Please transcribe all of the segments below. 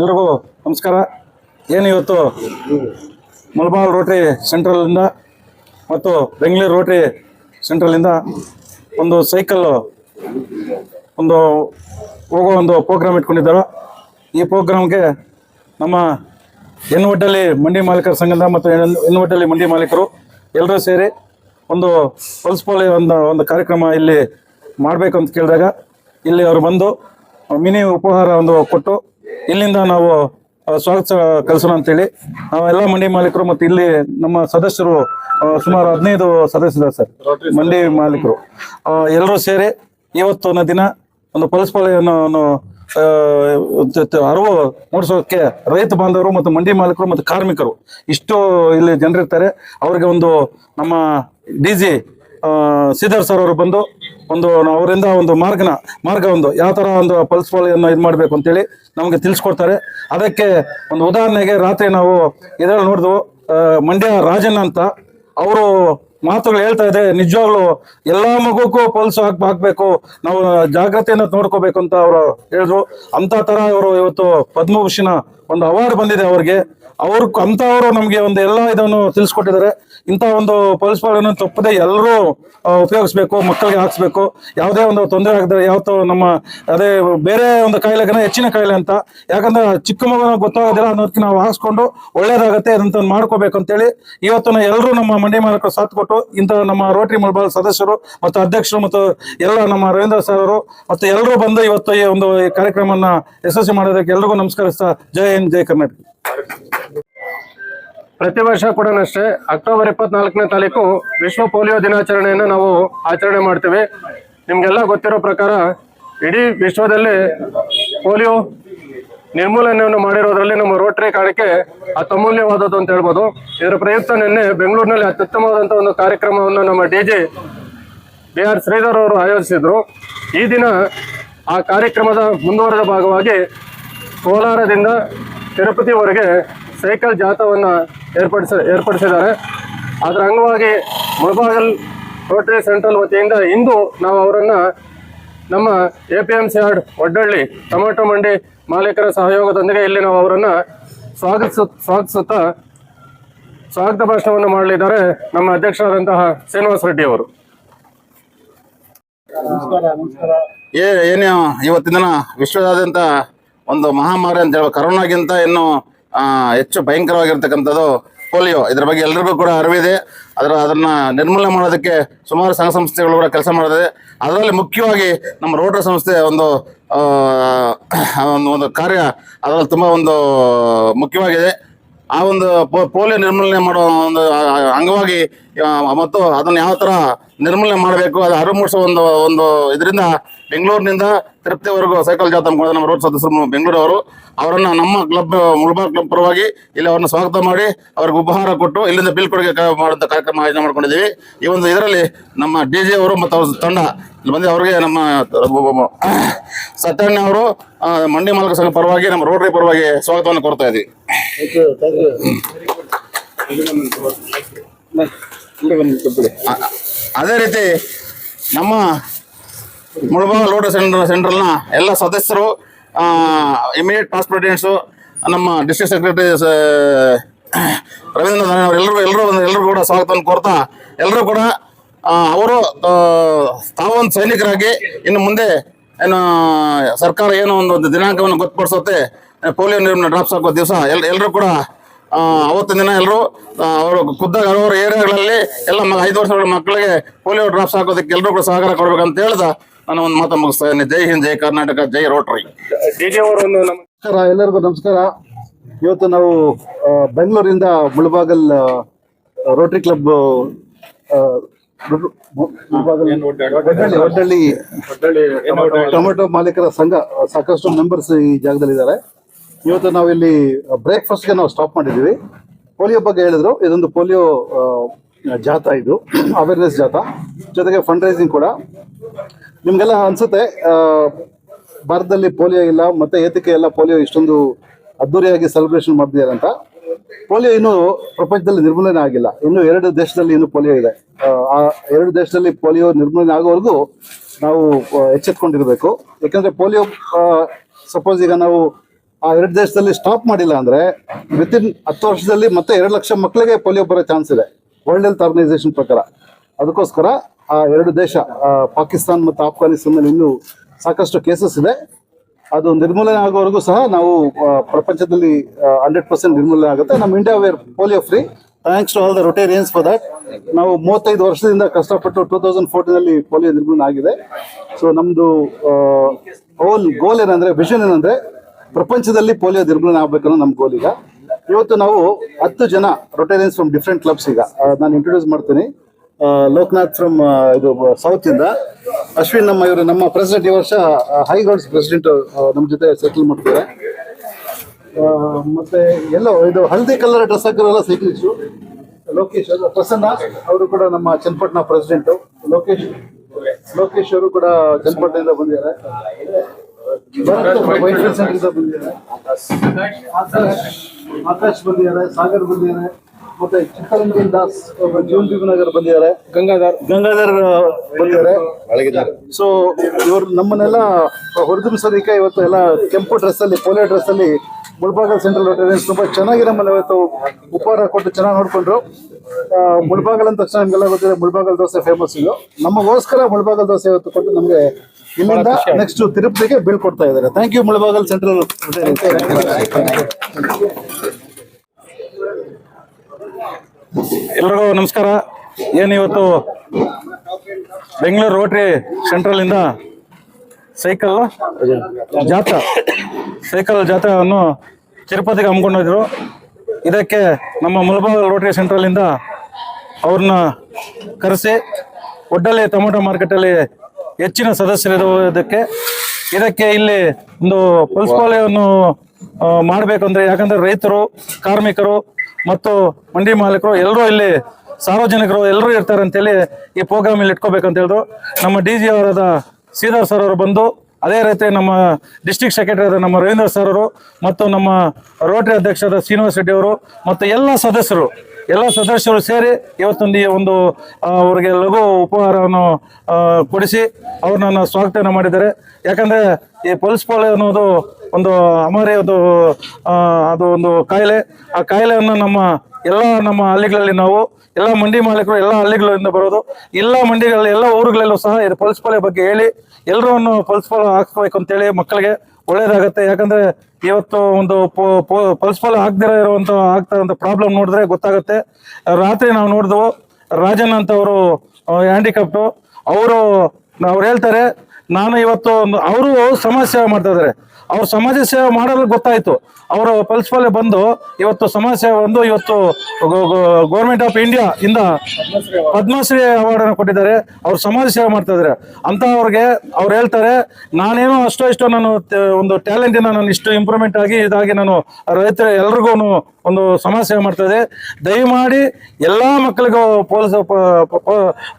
ಎಲ್ರಿಗೂ ನಮಸ್ಕಾರ. ಏನು ಇವತ್ತು ಮುಲ್ಬಾಲ್ ರೋಟ್ರಿ ಸೆಂಟ್ರಲಿಂದ ಮತ್ತು ಬೆಂಗಳೂರು ರೋಟ್ರಿ ಸೆಂಟ್ರಲಿಂದ ಒಂದು ಸೈಕಲ್ಲು ಒಂದು ಹೋಗೋ ಒಂದು ಪ್ರೋಗ್ರಾಮ್ ಇಟ್ಕೊಂಡಿದ್ದಾರೆ, ಈ ಪ್ರೋಗ್ರಾಮ್ಗೆ ನಮ್ಮ ಎನ್ ಒಡ್ಡಲ್ಲಿ ಮಂಡಿ ಮಾಲೀಕರ ಸಂಘದ ಮತ್ತು ಎನ್ ಎನ್ ಮಂಡಿ ಮಾಲೀಕರು ಎಲ್ಲರೂ ಸೇರಿ ಒಂದು ಪಲ್ಸ್ ಪೋಲಿ ಒಂದು ಒಂದು ಕಾರ್ಯಕ್ರಮ ಇಲ್ಲಿ ಮಾಡಬೇಕು ಅಂತ ಕೇಳಿದಾಗ ಇಲ್ಲಿ ಅವರು ಬಂದು ಮಿನಿ ಉಪಹಾರ ಒಂದು ಕೊಟ್ಟು ಇಲ್ಲಿಂದ ನಾವು ಸ್ವಾಗತ ಕಲಿಸೋಣ ಅಂತೇಳಿ. ನಾವೆಲ್ಲ ಮಂಡಿ ಮಾಲೀಕರು ಮತ್ತು ಇಲ್ಲಿ ನಮ್ಮ ಸದಸ್ಯರು ಸುಮಾರು ಹದಿನೈದು ಸದಸ್ಯರು ಸರ್. ಮಂಡಿ ಮಾಲೀಕರು. ಎಲ್ಲರೂ ಸೇರಿ ಇವತ್ತೊಂದು ದಿನ ಒಂದು ತ- ಅರಿವು ಮೂಡಿಸೋಕೆ ರೈತ ಬಾಂಧವರು ಮತ್ತು ಮಂಡಿ ಮಾಲೀಕರು ಮತ್ತು ಕಾರ್ಮಿಕರು ಇಷ್ಟು ಇಲ್ಲಿ ಜನರಿರ್ತಾರೆ. ಅವರಿಗೆ ಒಂದು ನಮ್ಮ ಡಿ ಜಿ ಶ್ರೀಧರ್ ಸರ್ ಅವರು ಬಂದು ಒಂದು ಅವರಿಂದ ಒಂದು ಮಾರ್ಗನ, ಮಾರ್ಗ ಒಂದು, ಯಾವ ಥರ ಒಂದು ಪಲ್ಸ್ ಪೋಲಿಯನ್ನು ಇದು ಮಾಡಬೇಕು ಅಂತೇಳಿ ನಮಗೆ ತಿಳಿಸ್ಕೊಡ್ತಾರೆ. ಅದಕ್ಕೆ ಒಂದು ಉದಾಹರಣೆಗೆ ರಾತ್ರಿ ನಾವು ಇದರಲ್ಲಿ ನೋಡಿದ್ವು ಮಂಡ್ಯ ರಾಜಣ್ಣ ಅಂತ ಅವರು ಮಾತುಗಳು ಹೇಳ್ತಾ ಇದೆ ನಿಜವಾಗ್ಲು ಎಲ್ಲ ಮಗುಕ್ಕೂ ಪಲ್ಸ್ ಹಾಕ್, ಹಾಕ್ಬೇಕು, ನಾವು ಜಾಗ್ರತೆಯನ್ನು ನೋಡ್ಕೋಬೇಕು ಅಂತ ಅವರು ಹೇಳಿದ್ರು. ಅಂತ ತರ ಅವರು ಇವತ್ತು ಪದ್ಮಭೂಷಣ ಒಂದು ಅವಾರ್ಡ್ ಬಂದಿದೆ ಅವ್ರಿಗೆ. ಅವ್ರ ಅಂತವರು ನಮಗೆ ಒಂದು ಎಲ್ಲ ಇದನ್ನು ತಿಳಿಸ್ಕೊಟ್ಟಿದ್ದಾರೆ. ಇಂಥ ಒಂದು ಪೊಲೀಸ್ ಪಾಲನ್ನು ತಪ್ಪದೆ ಎಲ್ಲರೂ ಉಪಯೋಗಿಸ್ಬೇಕು, ಮಕ್ಕಳಿಗೆ ಹಾಕ್ಸ್ಬೇಕು. ಯಾವುದೇ ಒಂದು ತೊಂದರೆ ಆಗದೆ ಯಾವತ್ತೋ ನಮ್ಮ, ಅದೇ ಬೇರೆ ಒಂದು ಕಾಯಿಲೆಗನ ಹೆಚ್ಚಿನ ಕಾಯಿಲೆ ಅಂತ. ಯಾಕಂದ್ರೆ ಚಿಕ್ಕ ಮಗನ ಗೊತ್ತಾಗೋದಿಲ್ಲ ಅನ್ನೋದಕ್ಕೆ ನಾವು ಹಾಕ್ಸ್ಕೊಂಡು ಒಳ್ಳೇದಾಗತ್ತೆ ಅದಂತ ಮಾಡ್ಕೋಬೇಕು ಅಂತೇಳಿ ಇವತ್ತು ಎಲ್ಲರೂ ನಮ್ಮ ಮಂಡಿ ಮಾಲಕರು ಸಾಥ್ ಕೊಟ್ಟು ಇಂಥ ನಮ್ಮ ರೋಟರಿ ಮೊಬೈಲ್ ಸದಸ್ಯರು ಮತ್ತು ಅಧ್ಯಕ್ಷರು ಮತ್ತು ಎಲ್ಲ ನಮ್ಮ ರವೀಂದ್ರ ಸರ್ ಅವರು ಮತ್ತು ಎಲ್ಲರೂ ಬಂದು ಇವತ್ತು ಈ ಒಂದು ಕಾರ್ಯಕ್ರಮನ ಯಶಸ್ವಿ ಮಾಡೋದಕ್ಕೆ ಎಲ್ರಿಗೂ ನಮಸ್ಕರಿಸ್ತಾ ಜೈ ಹಿಂದ್ ಜೈ ಕರ್ನಾಟಕ? ಪ್ರತಿ ವರ್ಷ ಕೂಡ ಅಷ್ಟೇ ಅಕ್ಟೋಬರ್ ಇಪ್ಪತ್ನಾಲ್ಕನೇ ತಾರೀಕು ವಿಶ್ವ ಪೋಲಿಯೋ ದಿನಾಚರಣೆಯನ್ನು ನಾವು ಆಚರಣೆ ಮಾಡ್ತೀವಿ. ನಿಮಗೆಲ್ಲ ಗೊತ್ತಿರೋ ಪ್ರಕಾರ ಇಡೀ ವಿಶ್ವದಲ್ಲಿ ಪೋಲಿಯೋ ನಿರ್ಮೂಲನೆಯನ್ನು ಮಾಡಿರೋದ್ರಲ್ಲಿ ನಮ್ಮ ರೋಟರಿ ಕಾಣಿಕೆ ಅತಮೂಲ್ಯವಾದದ್ದು ಅಂತ ಹೇಳ್ಬೋದು. ಇದರ ಪ್ರಯುಕ್ತ ನಿನ್ನೆ ಬೆಂಗಳೂರಿನಲ್ಲಿ ಅತ್ಯುತ್ತಮವಾದಂಥ ಒಂದು ಕಾರ್ಯಕ್ರಮವನ್ನು ನಮ್ಮ D G B R Shridhar ಅವರು ಆಯೋಜಿಸಿದ್ರು. ಈ ದಿನ ಆ ಕಾರ್ಯಕ್ರಮದ ಮುಂದುವರೆದ ಭಾಗವಾಗಿ ಕೋಲಾರದಿಂದ ತಿರುಪತಿವರೆಗೆ ಸೈಕಲ್ ಜಾಥಾವನ್ನು ಏರ್ಪಡಿಸ, ಏರ್ಪಡಿಸಿದ್ದಾರೆ. ಅದರ ಅಂಗವಾಗಿ ಮುಳಬಾಗಲ್ ರೋಟರಿ ಸೆಂಟ್ರಲ್ ವತಿಯಿಂದ ಇಂದು ನಾವು ಅವರನ್ನು ನಮ್ಮ A P M C yard Oddahalli tomato mandi ಮಾಲೀಕರ ಸಹಯೋಗದೊಂದಿಗೆ ಇಲ್ಲಿ ನಾವು ಅವರನ್ನು ಸ್ವಾಗತಿಸು, ಸ್ವಾಗತಿಸುತ್ತಾ ಸ್ವಾಗತ ಭಾಷಣವನ್ನು ಮಾಡಲಿದ್ದಾರೆ ನಮ್ಮ ಅಧ್ಯಕ್ಷರಾದಂತಹ ಶ್ರೀನಿವಾಸ ರೆಡ್ಡಿ ಅವರು. ಏನು, ಇವತ್ತಿನ ದಿನ ವಿಶ್ವದಾದ್ಯಂತ ಒಂದು ಮಹಾಮಾರಿ ಅಂತ ಹೇಳುವ ಕರೋನಾಗಿಂತ ಇನ್ನು ಹೆಚ್ಚು ಭಯಂಕರವಾಗಿರ್ತಕ್ಕಂಥದ್ದು ಪೋಲಿಯೋ. ಇದ್ರ ಬಗ್ಗೆ ಎಲ್ಲರಿಗೂ ಕೂಡ ಅರಿವಿದೆ ಅದರ, ಅದನ್ನ ನಿರ್ಮೂಲನೆ ಮಾಡೋದಕ್ಕೆ ಸುಮಾರು ಸಂಘ ಸಂಸ್ಥೆಗಳು ಕೂಡ ಕೆಲಸ ಮಾಡಿದೆ ಅದರಲ್ಲಿ ಮುಖ್ಯವಾಗಿ ನಮ್ಮ ರೋಟರ್ ಸಂಸ್ಥೆ ಒಂದು ಒಂದು ಒಂದು ಕಾರ್ಯ ಅದರಲ್ಲಿ ತುಂಬ ಒಂದು ಮುಖ್ಯವಾಗಿದೆ. ಆ ಒಂದು ಪೋಲಿಯೋ ನಿರ್ಮೂಲನೆ ಮಾಡೋ ಒಂದು ಅಂಗವಾಗಿ ಮತ್ತು ಅದನ್ನು ಯಾವ ಥರ ನಿರ್ಮೂಲನೆ ಮಾಡಬೇಕು ಅದು ಅರಿವು ಮೂಡಿಸೋ ಒಂದು ಒಂದು ಇದರಿಂದ ಬೆಂಗಳೂರಿನಿಂದ ತೃಪ್ತಿವರೆಗೂ ಸೈಕಲ್ ಜಾಥಾ ಮಾಡಿದ ನಮ್ಮ ರೋಡ್ ಸದಸ್ಯರು ಬೆಂಗಳೂರವರು ಅವರನ್ನು ನಮ್ಮ ಕ್ಲಬ್ ಮುಳ್ಬಾಗ್ ಕ್ಲಬ್ ಪರವಾಗಿ ಇಲ್ಲಿ ಅವ್ರನ್ನ ಸ್ವಾಗತ ಮಾಡಿ ಅವ್ರಿಗೆ ಉಪಹಾರ ಕೊಟ್ಟು ಇಲ್ಲಿಂದ ಬೀಳ್ಕೊಡುಗೆ ಕೊಡುಗೆ ಮಾಡುವಂಥ ಕಾರ್ಯಕ್ರಮ ಆಯೋಜನೆ ಮಾಡ್ಕೊಂಡಿದ್ದೀವಿ. ಈ ಒಂದು ಇದರಲ್ಲಿ ನಮ್ಮ ಡಿ ಜೆ ಅವರು ಮತ್ತು ಅವ್ರ ತಂಡ ಇಲ್ಲಿ ಬಂದು ಅವರಿಗೆ ನಮ್ಮ ಸತ್ಯಣ್ಣ ಅವರು ಮಂಡಿ ಮಾಲಕ ಸಂಘ ಪರವಾಗಿ ನಮ್ಮ ರೋಡ್ರಿ ಪರವಾಗಿ ಸ್ವಾಗತವನ್ನು ಕೊಡ್ತಾ ಇದ್ದೀವಿ. ಅದೇ ರೀತಿ ನಮ್ಮ ಮುಳಬಾಗ ಲೋಟ ಸೆಂಟ್ರಲ್ ಸೆಂಟ್ರಲ್ನ ಎಲ್ಲ ಸದಸ್ಯರು ಇಮಿಡಿಯೇಟ್ ಪಾಸ್ ನಮ್ಮ ಡಿಸ್ಟ್ರಿಕ್ಟ್ ಸೆಕ್ರೆಟರಿ ರವೀಂದ್ರ ಎಲ್ಲರೂ ಎಲ್ಲರೂ ಎಲ್ಲರೂ ಕೂಡ ಸ್ವಾಗತವನ್ನು ಕೋರ್ತಾ ಎಲ್ಲರೂ ಕೂಡ ಅವರು ತಾವೊಂದು ಸೈನಿಕರಾಗಿ ಇನ್ನು ಮುಂದೆ ಏನು, ಸರ್ಕಾರ ಏನೋ ಒಂದು ದಿನಾಂಕವನ್ನು ಗೊತ್ತುಪಡಿಸುತ್ತೆ, ಪೋಲಿಯೋ ಡ್ರಾಪ್ಸ್ ಹಾಕೋ ದಿವಸ ಎಲ್ಲ ಎಲ್ಲರೂ ಕೂಡ ಅವತ್ತಿನ ದಿನ ಎಲ್ಲರೂ ಅವರು ಖುದ್ದಾಗ ಅವರ ಏರಿಯಾಗಳಲ್ಲಿ ಎಲ್ಲ ಮ ಐದು ವರ್ಷಗಳ ಮಕ್ಕಳಿಗೆ ಪೋಲಿಯೋ ಡ್ರಾಪ್ಸ್ ಹಾಕೋದಕ್ಕೆ ಎಲ್ಲರೂ ಕೂಡ ಸಹಕಾರ ಕೊಡ್ಬೇಕಂತ ಹೇಳ್ದ. ನಾನು ಒಂದು ಮಾತು ಮುಗಿಸ್ತಾ ಇದ್ದೀನಿ. ಜೈ ಹಿಂದ್ ಜೈ ಕರ್ನಾಟಕ ಜೈ ರೋಟ್ರಿ. ನಮಸ್ಕಾರ ಎಲ್ಲರಿಗೂ ನಮಸ್ಕಾರ. ಇವತ್ತು ನಾವು ಬೆಂಗಳೂರಿಂದ Mulbagal rotary club Oddahalli? Tomato ಮಾಲೀಕರ ಸಂಘ ಸಾಕಷ್ಟು ಮೆಂಬರ್ಸ್ ಈ ಜಾಗದಲ್ಲಿ ಇದ್ದಾರೆ ಇವತ್ತು ನಾವು ಇಲ್ಲಿ ಬ್ರೇಕ್ಫಾಸ್ಟ್ಗೆ ನಾವು ಸ್ಟಾಪ್ ಮಾಡಿದ್ದೀವಿ. ಪೋಲಿಯೋ ಬಗ್ಗೆ ಹೇಳಿದ್ರು. ಇದೊಂದು ಪೋಲಿಯೋ ಜಾಥಾ ಇದು ಅವೇರ್ನೆಸ್ ಜಾಥಾ ಜೊತೆಗೆ ಫಂಡ್ ರೈಸಿಂಗ್ ಕೂಡ. ನಿಮಗೆಲ್ಲ ಅನ್ಸುತ್ತೆ ಭಾರತದಲ್ಲಿ ಪೋಲಿಯೋ ಇಲ್ಲ ಮತ್ತೆ ಏತಕ್ಕೆ ಎಲ್ಲ ಪೋಲಿಯೋ ಇಷ್ಟೊಂದು ಅದ್ದೂರಿಯಾಗಿ ಸೆಲೆಬ್ರೇಷನ್ ಮಾಡ್ತಿದ್ದಾರೆ ಅಂತ. ಪೋಲಿಯೋ ಇನ್ನು ಪ್ರಪಂಚದಲ್ಲಿ ನಿರ್ಮೂಲನೆ ಆಗಿಲ್ಲ. ಇನ್ನು ಎರಡು ದೇಶದಲ್ಲಿ ಇನ್ನು ಪೋಲಿಯೋ ಇದೆ. ಆ, ಎರಡು ದೇಶದಲ್ಲಿ ಪೋಲಿಯೋ ನಿರ್ಮೂಲನೆ ಆಗೋವರೆಗೂ ನಾವು ಎಚ್ಚೆತ್ಕೊಂಡಿರ್ಬೇಕು. ಯಾಕಂದ್ರೆ ಪೋಲಿಯೋ ಸಪೋಸ್ ಈಗ ನಾವು ಆ ಎರಡು ದೇಶದಲ್ಲಿ ಸ್ಟಾಪ್ ಮಾಡಿಲ್ಲ ಅಂದ್ರೆ ವಿತಿನ್ ಹತ್ತು ವರ್ಷದಲ್ಲಿ ಮತ್ತೆ ಎರಡು ಲಕ್ಷ ಮಕ್ಕಳಿಗೆ ಪೋಲಿಯೋ ಬರೋ ಚಾನ್ಸ್ ಇದೆ. ವರ್ಲ್ಡ್ ಹೆಲ್ತ್ ಆರ್ಗನೈಸೇಷನ್ ಪ್ರಕಾರ. ಅದಕ್ಕೋಸ್ಕರ ಆ ಎರಡು ದೇಶ ಪಾಕಿಸ್ತಾನ್ ಮತ್ತು ಆಫ್ಘಾನಿಸ್ತಾನದಲ್ಲಿ ಇನ್ನೂ ಸಾಕಷ್ಟು ಕೇಸಸ್ ಇದೆ. ಅದು ನಿರ್ಮೂಲನೆ ಆಗೋವರೆಗೂ ಸಹ ನಾವು ಪ್ರಪಂಚದಲ್ಲಿ ಹಂಡ್ರೆಡ್ ಪರ್ಸೆಂಟ್ ನಿರ್ಮೂಲನೆ ಆಗುತ್ತೆ. ನಮ್ಮ India where polio free thanks to all the Rotarians for that ನಾವು ಮೂವತ್ತೈದು ವರ್ಷದಿಂದ ಕಷ್ಟಪಟ್ಟು ಟೂ ತೌಸಂಡ್ ಫೋರ್ಟೀನಲ್ಲಿ ಪೋಲಿಯೋ ನಿರ್ಮೂಲನೆ ಆಗಿದೆ. ಸೊ ನಮ್ಮದು ಹೋಲ್ ಗೋಲ್ ಏನಂದ್ರೆ ವಿಷನ್ ಏನಂದ್ರೆ ಪ್ರಪಂಚದಲ್ಲಿ ಪೋಲಿಯೋ ನಿರ್ಮೂಲನೆ ಆಗ್ಬೇಕನ್ನೋ ನಮ್ಮ ಗೋಲ್ ಇವತ್ತು ನಾವು ಹತ್ತು ಜನ ರೊಟೇರಿಯನ್ಸ್ ಫ್ರಮ್ ಡಿಫ್ರೆಂಟ್ ಕ್ಲಬ್ಸ್ ಈಗ. ನಾನು ಇಂಟ್ರೊಡ್ಯೂಸ್ ಮಾಡ್ತೀನಿ. ಲೋಕನಾಥ್ ಫ್ರಮ್ ಇದು ಸೌತ್ ಇಂದ. ಅಶ್ವಿನ್ ನಮ್ಮ ಇವರು, ನಮ್ಮ ಪ್ರೆಸಿಡೆಂಟ್ ಈ ವರ್ಷ ಹೈಗ್ರೌಂಡ್ಸ್ ಪ್ರೆಸಿಡೆಂಟ್ ನಮ್ಮ ಜೊತೆ ಸೆಟಲ್ ಮಾಡ್ತಾರೆ. ಮತ್ತೆ ಎಲ್ಲೋ, ಇದು ಹಳದಿ ಕಲರ್ ಡ್ರೆಸ್ ಹಾಕಿರೋಲ್ಲ ಸೈಕ್ಲಿಸ್ಟು ಲೋಕೇಶ್ ಪ್ರಸನ್ನ, ಅವರು ಕೂಡ ನಮ್ಮ ಚನ್ನಪಟ್ಟಣ ಪ್ರೆಸಿಡೆಂಟು ಲೋಕೇಶ್ ಲೋಕೇಶ್ ಅವರು ಕೂಡ ಚನ್ನಪಟ್ಟಣದಿಂದ ಬಂದಿದ್ದಾರೆ. ಭರತ್ ವೈಟ್ಫೀಲ್ಡ್ ಸೆಂಟರ್ ಇಂದ ಬಂದಿದ್ದಾರೆ ಆಕಾಶ್ ಆಕಾಶ್ ಬಂದಿದ್ದಾರೆ ಸಾಗರ್ ಬಂದಿದ್ದಾರೆ ಮತ್ತೆ ಚಿತ್ತರಂಜನ್ ದಾಸ್ ಜೀವನ್ ನಗರ್ ಬಂದಿದ್ದಾರೆ. ಗಂಗಾಧರ್. ಗಂಗಾಧರ್ ಬಂದಿದ್ದಾರೆ. ಸೊ ಇವರು ನಮ್ಮನ್ನೆಲ್ಲ ಹೊರದುಂಬಿಸೋದಕ್ಕೆ ಇವತ್ತು ಎಲ್ಲ ಕೆಂಪು ಡ್ರೆಸ್ ಅಲ್ಲಿ ಪೋಲಿಯೋ ಡ್ರೆಸ್ ಅಲ್ಲಿ ಮುಳಬಾಗಲ್ ಸೆಂಟ್ರಲ್ ಅಟೆಂಡೆನ್ಸ್ ತುಂಬಾ ಚೆನ್ನಾಗಿ ನಮ್ಮಲ್ಲಿ ಇವತ್ತು ಉಪಹಾರ ಕೊಟ್ಟು ಚೆನ್ನಾಗಿ ನೋಡ್ಕೊಂಡ್ರು. ಮುಳಬಾಗಲ್ ಅಂದ ತಕ್ಷಣ ನಮ್ಗೆಲ್ಲ ಗೊತ್ತಿದೆ ಮುಳಬಾಗಲ್ ದೋಸೆ ಫೇಮಸ್ ಇದು. ನಮಗೋಸ್ಕರ ಮುಳಬಾಗಲ್ ದೋಸೆ ಇವತ್ತು ಕೊಟ್ಟು ನಮಗೆ ಇಲ್ಲಿಂದ ನೆಕ್ಸ್ಟ್ ತಿರುಪತಿಗೆ ಬೀಳ್ಕೊಡ್ತಾ ಇದ್ದಾರೆ. ಥ್ಯಾಂಕ್ ಯು ಮುಳಬಾಗಲ್ ಸೆಂಟ್ರಲ್ ಎಲ್ರಿಗೂ ನಮಸ್ಕಾರ. ಏನು ಇವತ್ತು ಬೆಂಗಳೂರು ರೋಟ್ರಿ ಸೆಂಟ್ರಲಿಂದ ಸೈಕಲ್ ಜಾಥಾ ಸೈಕಲ್ ಜಾಥಾವನ್ನು ತಿರುಪತಿಗೆ ಹಮ್ಮಿಕೊಂಡಿದ್ರು ಇದಕ್ಕೆ ನಮ್ಮ ಮುಲಬಾಗಲ್ ರೋಟ್ರಿ ಸೆಂಟ್ರಲ್ ಸೆಂಟ್ರಲಿಂದ ಅವ್ರನ್ನ ಕರೆಸಿ ಒಡ್ಡಲ್ಲಿ ಟೊಮೊಟೊ ಮಾರ್ಕೆಟಲ್ಲಿ ಹೆಚ್ಚಿನ ಸದಸ್ಯರಿರುವುದಕ್ಕೆ ಇದಕ್ಕೆ. ಇಲ್ಲಿ ಒಂದು ಪಲ್ಸ್ ಪಾಲೆಯನ್ನು ಮಾಡಬೇಕು ಅಂದರೆ ಯಾಕಂದರೆ ರೈತರು, ಕಾರ್ಮಿಕರು ಮತ್ತು ಮಂಡಿ ಮಾಲೀಕರು ಎಲ್ಲರೂ ಇಲ್ಲಿ ಸಾರ್ವಜನಿಕರು ಎಲ್ಲರೂ ಇರ್ತಾರೆ ಅಂತೇಳಿ ಈ ಪ್ರೋಗ್ರಾಮ್ ಇಲ್ಲಿ ಇಟ್ಕೋಬೇಕಂತ ಹೇಳಿದ್ರು. ನಮ್ಮ ಡಿ ಜಿ ಅವರಾದ ಶ್ರೀಧರ್ ಸರ್ ಅವರು ಬಂದು, ಅದೇ ರೀತಿ ನಮ್ಮ ಡಿಸ್ಟಿಕ್ ಸೆಕ್ರೆಟರಿ ಆದ ನಮ್ಮ ರವೀಂದ್ರ ಸರ್ ಅವರು ಮತ್ತು ನಮ್ಮ ರೋಟರಿ ಅಧ್ಯಕ್ಷರಾದ ಶ್ರೀನಿವಾಸ್ ರೆಡ್ಡಿ ಅವರು ಮತ್ತು ಎಲ್ಲ ಸದಸ್ಯರು ಎಲ್ಲ ಸದಸ್ಯರು ಸೇರಿ ಇವತ್ತೊಂದು ಒಂದು ಅವರಿಗೆ ಲಘು ಉಪಹಾರವನ್ನು ಕೊಡಿಸಿ ಅವ್ರನ್ನ ಸ್ವಾಗತನ ಮಾಡಿದ್ದಾರೆ. ಯಾಕಂದರೆ ಈ ಪಲ್ಸ್ ಪೋಲಿಯೋ ಅನ್ನೋದು ಒಂದು ಅಮಾರಿ ಒಂದು ಅದು ಒಂದು ಕಾಯಿಲೆ. ಆ ಕಾಯಿಲೆಯನ್ನು ನಮ್ಮ ಎಲ್ಲ ನಮ್ಮ ಹಳ್ಳಿಗಳಲ್ಲಿ ನಾವು, ಎಲ್ಲ ಮಂಡಿ ಮಾಲೀಕರು ಎಲ್ಲ ಹಳ್ಳಿಗಳಿಂದ ಬರೋದು. ಎಲ್ಲ ಮಂಡಿಗಳಲ್ಲಿ, ಎಲ್ಲ ಊರುಗಳಲ್ಲೂ ಸಹ ಇದು ಪಲ್ಸ್ ಪೋಲಿಯೋ ಬಗ್ಗೆ ಹೇಳಿ ಎಲ್ಲರೂ ಪಲ್ಸ್ ಪೋಲಿಯೋ ಹಾಕ್ಸ್ಬೇಕು ಅಂತೇಳಿ ಮಕ್ಕಳಿಗೆ ಒಳ್ಳೇದಾಗತ್ತೆ. ಯಾಕಂದ್ರೆ ಇವತ್ತು ಒಂದು ಪಲ್ಸ್ ಪೋಲಿಯೋ ಆಗದಿರೋ ಇರುವಂತ, ಆಗ್ತಾ ಇರುವಂತ ಪ್ರಾಬ್ಲಮ್ ನೋಡಿದ್ರೆ ಗೊತ್ತಾಗುತ್ತೆ. ರಾತ್ರಿ ನಾವು ನೋಡಿದ್ವು, ರಾಜನ್ ಅಂತ ಅವರು ಅವರು, ಅವ್ರು ಹೇಳ್ತಾರೆ ನಾನು ಇವತ್ತು ಒಂದು ಅವರು ಸಮಾಜ ಸೇವೆ ಮಾಡ್ತಾ ಇದ್ದಾರೆ ಅವ್ರು ಸಮಾಜ ಸೇವೆ ಮಾಡಲು ಗೊತ್ತಾಯ್ತು. ಅವರು ಪಲ್ಸ್ ಪಲ್ಲೆ ಬಂದು ಇವತ್ತು ಸಮಾಜ ಸೇವೆ ಬಂದು ಇವತ್ತು ಗೌರ್ಮೆಂಟ್ ಆಫ್ ಇಂಡಿಯಾ ಇಂದ ಪದ್ಮಶ್ರೀ ಅವಾರ್ಡ್ ಅನ್ನು ಕೊಟ್ಟಿದ್ದಾರೆ. ಅವ್ರು ಸಮಾಜ ಸೇವೆ ಮಾಡ್ತಾ ಇದ್ದಾರೆ ಅಂತ ಅವ್ರಿಗೆ ಅವ್ರು ಹೇಳ್ತಾರೆ. ನಾನೇನೋ ಅಷ್ಟೋ ಇಷ್ಟೋ ನಾನು ಒಂದು ಟ್ಯಾಲೆಂಟ್ ಇಂದ ನಾನು ಇಷ್ಟು ಇಂಪ್ರೂವ್ಮೆಂಟ್ ಆಗಿ ಇದಾಗಿ ನಾನು ರೈತರ ಎಲ್ರಿಗೂ ಒಂದು ಸಮಾಜ ಸೇವೆ ಮಾಡ್ತಾ ಇದೆ ದಯಮಾಡಿ ಎಲ್ಲಾ ಮಕ್ಕಳಿಗೂ ಪೋಲಿಸ್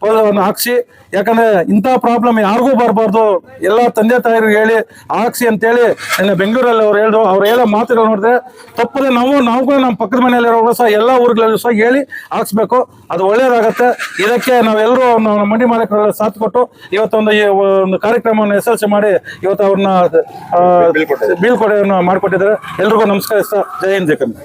ಪೋಲಿಸವನ್ನು ಹಾಕ್ಸಿ. ಯಾಕಂದ್ರೆ ಇಂಥ ಪ್ರಾಬ್ಲಮ್ ಯಾರಿಗೂ ಬರಬಾರ್ದು. ಎಲ್ಲ ತಂದೆ ತಾಯಿರಿಗೆ ಹೇಳಿ ಹಾಕ್ಸಿ ಅಂತೇಳಿ ನಿನ್ನೆ ಬೆಂಗಳೂರಲ್ಲಿ ಅವ್ರು ಹೇಳಿದ್ರು ಅವ್ರು ಹೇಳೋ ಮಾತುಗಳು ನೋಡಿದ್ರೆ ತಪ್ಪದೆ ನಾವು ನಾವು ಕೂಡ ನಮ್ಮ ಪಕ್ಕದ ಮನೆಯಲ್ಲಿರೋ ಸಹ ಎಲ್ಲ ಊರುಗಳಲ್ಲೂ ಸಹ ಹೇಳಿ ಹಾಕ್ಸ್ಬೇಕು. ಅದು ಒಳ್ಳೇದಾಗತ್ತೆ. ಇದಕ್ಕೆ ನಾವೆಲ್ಲರೂ ನಮ್ಮ ಮಂಡಿ ಮಾಲೀಕರೆಲ್ಲ ಸಾಥ್ ಕೊಟ್ಟು ಇವತ್ತೊಂದು ಈ ಒಂದು ಕಾರ್ಯಕ್ರಮವನ್ನು ಎಸ್ ಮಾಡಿ ಇವತ್ತು ಅವ್ರನ್ನ ಬೀಳ್ಕೊಡೆಯನ್ನು ಮಾಡಿಕೊಟ್ಟಿದ್ದಾರೆ. ಎಲ್ರಿಗೂ ನಮಸ್ಕರಿಸ್ತಾ ಜೈ ಹಿಂದ್ ಜಯ ಕನ್ನಡ.